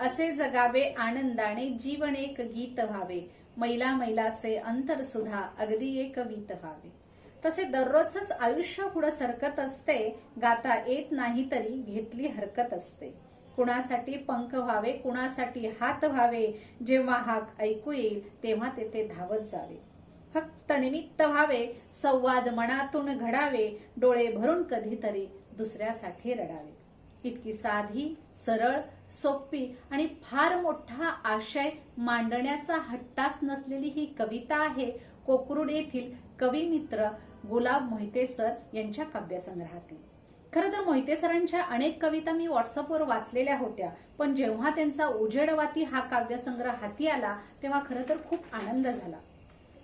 असे जगावे आनंदाने जीवन एक गीत व्हावे. मैला मैलाचे अंतर सुद्धा अगदी एक वीत व्हावे. तसे दररोजच आयुष्य पुढे सरकत असते गाता येत नाही तरी घेतली हरकत असते. कुणासाठी पंख व्हावे कुणासाठी हात व्हावे जेव्हा हाक ऐकू येईल तेव्हा तेथे धावत जावे. फक्त निमित्त व्हावे संवाद मनातून घडावे डोळे भरून कधीतरी दुसऱ्यासाठी रडावे. इतकी साधी सरळ सोपी आणि फार मोठा आशय मांडण्याचा हट्टाच नसलेली ही कविता आहे कोकरूड येथील कवी मित्र गुलाब मोहिते सर यांच्या काव्यसंग्रहातील. खरं तर मोहिते सरांच्या अनेक कविता मी व्हॉट्सअपवर वाचलेल्या होत्या पण जेव्हा त्यांचा उजेडवाती हा काव्यसंग्रह हाती आला तेव्हा खरं तर खूप आनंद झाला.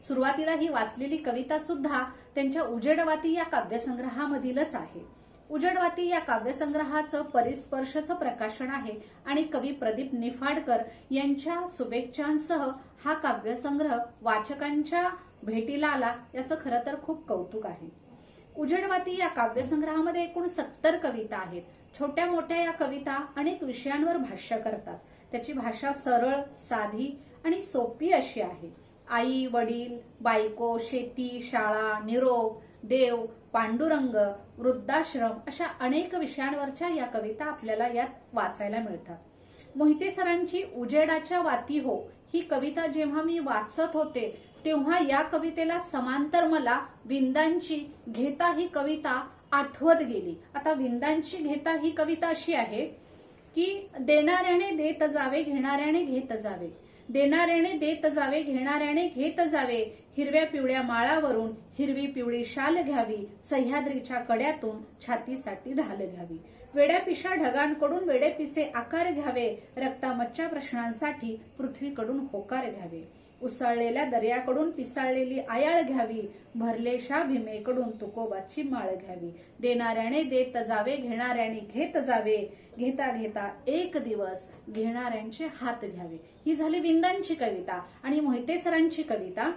सुरुवातीला ही वाचलेली कविता सुद्धा त्यांच्या उजेडवाती या काव्यसंग्रहामधीलच आहे. उजडवाती या काव्यसंग्रहाचं परिस्पर्शचं प्रकाशन आहे आणि कवी प्रदीप निफाडकर यांच्या शुभेच्छांसह हा काव्यसंग्रह वाचकांच्या भेटीला आला याचं खरं तर खूप कौतुक आहे. उजडवाती या काव्यसंग्रहामध्ये एकूण सत्तर कविता आहेत. छोट्या मोठ्या या कविता अनेक विषयांवर भाष्य करतात. त्याची भाषा सरळ साधी आणि सोपी अशी आहे. आई वडील बायको शेती शाळा निरोग देव पांडुरंग वृद्धाश्रम अशा अनेक विषयांवरच्या या कविता आपल्याला यात वाचायला मिळतात. मोहिते सरांची उजेडाच्या वाती हो ही कविता जेव्हा मी वाचत होते तेव्हा या कवितेला समांतर मला विंदांची घेता ही कविता आठवत गेली. आता विंदांची घेता ही कविता अशी आहे की देणाऱ्याने देत जावे घेणाऱ्याने घेत जावे. देणाऱ्याने देत जावे घेणाऱ्याने घेत जावे. हिरव्या पिवळ्या माळावरून हिरवी पिवळी शाल घ्यावी. सह्याद्रीच्या कड्यातून छातीसाठी ढाल घ्यावी. वेड्यापिशा ढगांकडून वेडेपिसे आकार घ्यावे. रक्तामच्च्या प्रश्नांसाठी पृथ्वीकडून होकार घ्यावे. उसळलेल्या दर्याकडून पिसाळलेली आयाळ घ्यावी भरलेशा भीमेकडून तुकोबाची माळ घ्यावी. देणाऱ्याने देत जावे घेणाऱ्याने घेत जावे. घेता घेता एक दिवस घेणाऱ्यांचे हात घ्यावे. ही झाली विंदांची कविता. आणि मोहिते सरांची कविता.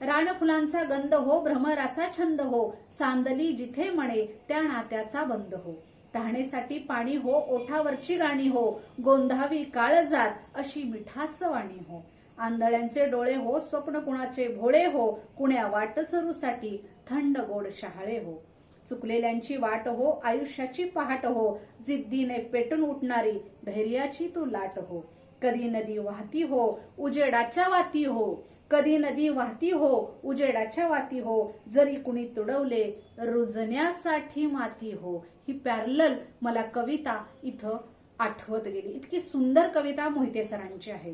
रानफुलांचा गंध हो भ्रमराचा छंद हो. सांदली जिथे म्हणे त्या नात्याचा बंद हो. तहाणेसाठी पाणी हो ओठावरची गाणी हो. गोंधावी काळजात अशी मिठास वाणी हो. आंधळ्यांचे डोळे हो स्वप्न कुणाचे भोळे हो कुण्या वाटसरूसाठी थंड गोड शहाळे हो. चुकलेल्यांची वाट हो आयुष्याची पहाट हो जिद्दीने पेटून उठणारी धैर्याची तू लाट हो. कधी नदी वाहती हो उजेडाच्या वाती हो. कधी नदी वाहती हो उजेडाच्या वाती हो. जरी कुणी तुडवले रुजण्यासाठी माती हो. ही पॅरल मला कविता इथं आठवत गेली. इतकी सुंदर कविता मोहिते सरांची आहे.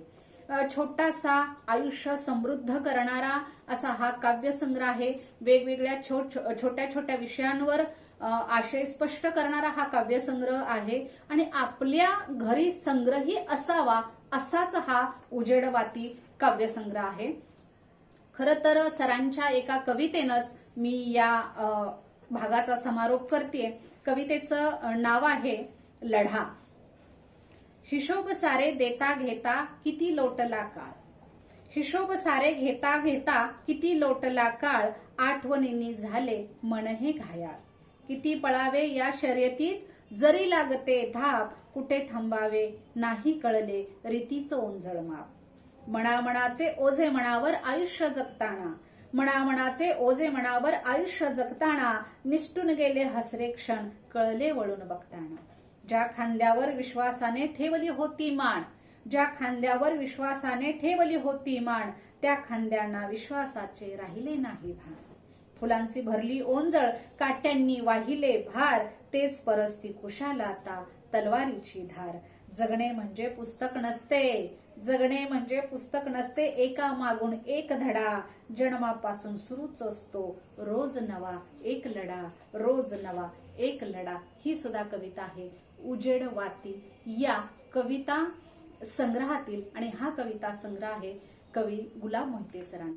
छोटासा आयुष्य समृद्ध करणारा असा हा काव्यसंग्रह आहे. वेगवेगळ्या छोट्या छोट्या विषयांवर आशय स्पष्ट करणारा हा काव्यसंग्रह आहे. आणि आपल्या घरी संग्रही असावा असाच हा उजेडवाती काव्यसंग्रह आहे. खर तर सरांच्या एका कवितेनंच मी या भागाचा समारोप करते कवितेचं नाव आहे लढा. हिशोब सारे देता घेता किती लोटला काळ. हिशोब सारे घेता घेता किती लोटला काळ आठवणींनी झाले मनहे घायाळ. किती पळावे या शर्यतीत? जरी लागते धाप कुठे थांबावे? नाही कळले रीतीचं ओंजळ माप. मनामनाचे ओझे मनावर आयुष्य जगताना मनामनाचे ओझे मनावर आयुष्य जगताना निष्ठून गेले हसरे क्षण कळले वळून बघताना. ज्या खांद्यावर विश्वासाने ठेवली होती माण ज्या खांद्यावर विश्वासाने ठेवली होती माण त्या खांद्यांना विश्वासाचे राहिले नाही भान. फुलांची भरली ओंजळ काट्यांनी वाहिले भार तेच परस्ती कुशाला आता तलवारीची धार. जगणे म्हणजे पुस्तक नसते जगणे म्हणजे पुस्तक नसते एका मागून एक धडा. जन्मापासून सुरूच असतो रोज नवा एक लढा रोज नवा एक लढा. ही सुद्धा कविता आहे. उजेड वाती. या कविता संग्रहातील आणि हा कविता संग्रह आहे कवी गुलाब मोहिते सरांचा.